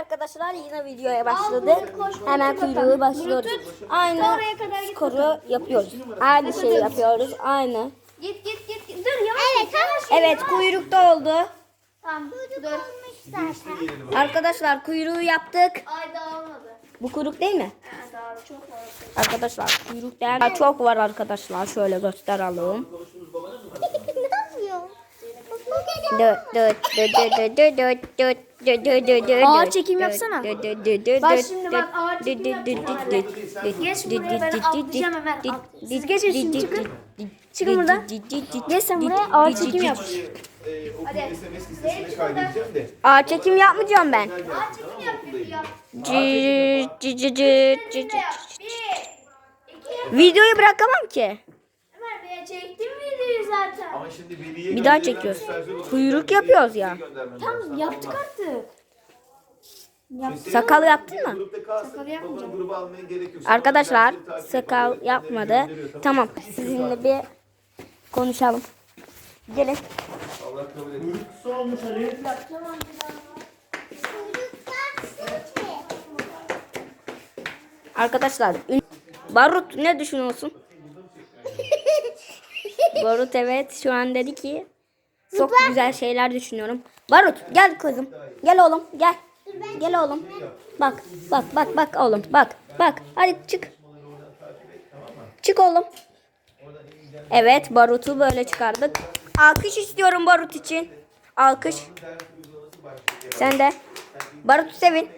Arkadaşlar yine videoya başladık. Hemen kuyruğu başlıyoruz. Aynı Oraya kadar git skoru yapıyoruz. Aynı şeyi yapıyoruz. Aynı. Git git git. git. Dur yavaş. Evet tamam. Evet kuyrukta oldu. Tamam dur. zaten. Arkadaşlar kuyruğu yaptık. Ay dağılmadı. Bu kuyruk değil mi? Ha, dağıldı çok. Arkadaşlar kuyruk daha çok var arkadaşlar. Şöyle gösterelim. Ağır çekim yapsana. Bak şimdi bak ağır çekim yapsana. Geç buraya ben atlayacağım hemen. Siz çıkın. Buradan. Geç sen buraya ağır çekim yap. Ağır çekim yapmayacağım ben. Ağır çekim yapmayacağım. Videoyu bırakamam ki çektim videoyu zaten. Ama şimdi veliye Bir daha çekiyoruz. Kuyruk yapıyoruz ya. Tamam yaptık artık. Yap. Sakal yaptın mı? Sakal yapmayacağım. Arkadaşlar sakal yapmadı. Tamam sizinle bir konuşalım. Gelin. Allah kabul etsin. Kuyruksu olmuş hani. Ali. Yapacağım Arkadaşlar barut ne düşünüyorsun? Barut evet şu an dedi ki çok güzel şeyler düşünüyorum. Barut gel kızım. Gel oğlum gel. Gel oğlum. Bak bak bak bak oğlum bak bak hadi çık. Çık oğlum. Evet Barut'u böyle çıkardık. Alkış istiyorum Barut için. Alkış. Sen de. Barut'u sevin.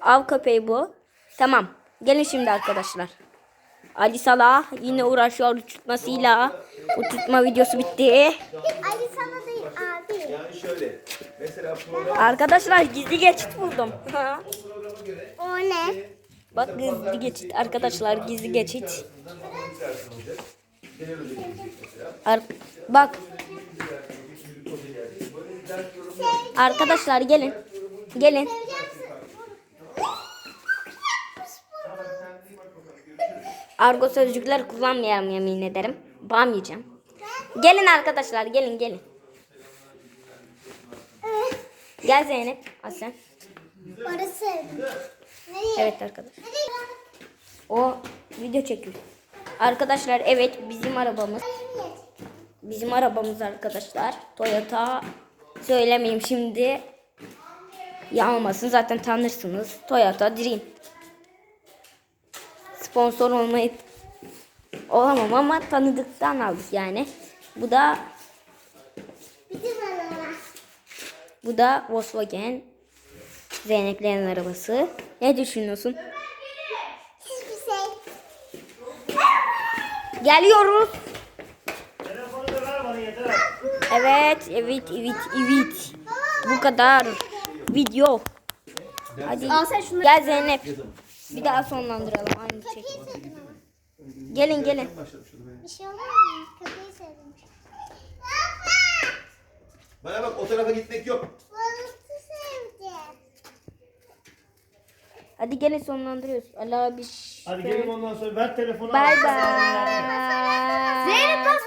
Av köpeği bu. Tamam. Gelin şimdi arkadaşlar. Ali Salah yine uğraşıyor uçurtmasıyla. Uçurtma videosu bitti. Ali sana değil abi. Yani şöyle. Mesela program Arkadaşlar gizli geçit buldum. O ne? Bak gizli geçit arkadaşlar gizli geçit. Ar- bak. Arkadaşlar gelin. Gelin. Argo sözcükler kullanmayalım yemin ederim. Bağmayacağım. Gelin arkadaşlar gelin gelin. Gel Zeynep. Aslen. Orası. Nereye? Evet arkadaşlar. O video çekiyor. Arkadaşlar evet bizim arabamız. Bizim arabamız arkadaşlar. Toyota. Söylemeyeyim şimdi. Yanılmasın zaten tanırsınız. Toyota Dream. Sponsor olmayı olamam ama tanıdıktan aldık yani. Bu da bu da Volkswagen. Zeynep'lerin arabası. Ne düşünüyorsun? Hiçbir şey. Geliyoruz. Evet, evet, evet, evet. Bu kadar video. Hadi Al sen şunu. gel Zeynep. Bir daha sonlandıralım aynı şey. Köpeği sevdim ama. Gelin gelin. Bir şey olmaz mı? Köpeği sevdim. Bana bak o tarafa gitmek yok. Balıkçı sevdim. Hadi gelin sonlandırıyoruz. Allah bir Hadi gelin ondan sonra ver telefonu. Bay bay. Zeynep bas